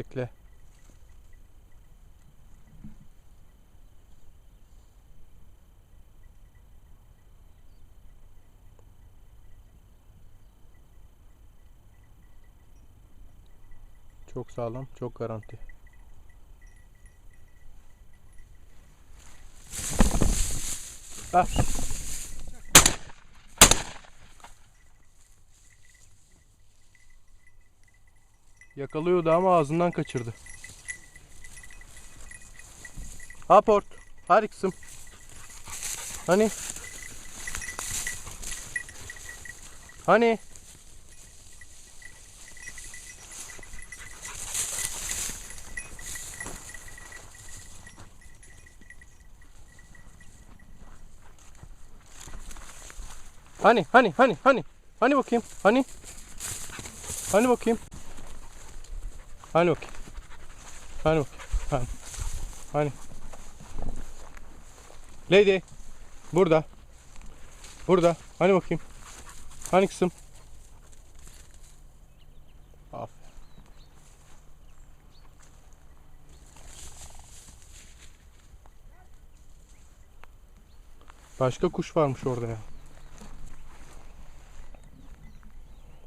Bekle. Çok sağlam, çok garanti. Ah. Yakalıyordu ama ağzından kaçırdı. Aport. Hadi. Hani? Hani? Hani hani hani hani hani bakayım hani hani bakayım hani bakayım hani bakayım hani hani? Lady. Burada. Burada. Hani bakayım? Hani kızım? Aferin. Başka kuş varmış orada ya.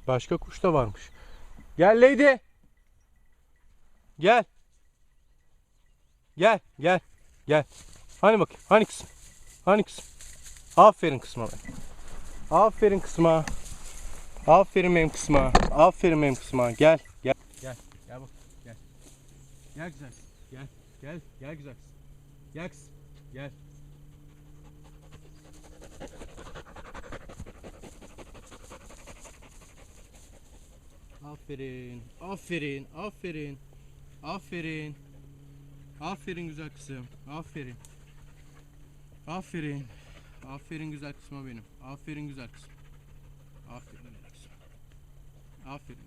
Başka kuş da varmış. Gel Lady. Gel. Gel, gel, gel. Hani bakayım, hani kızım? Hani kızım? Aferin kızıma benim. Aferin kızıma. Aferin benim kızıma. Aferin benim kızıma. Gel, gel. Gel, gel bak, gel. Gel güzel. Gel, gel, gel güzel. Gel kız, gel. Aferin, aferin, aferin, aferin. Aferin güzel kızım, aferin. Aferin, aferin güzel kızıma benim. Aferin güzel kızım. Aferin güzel kızım. Aferin.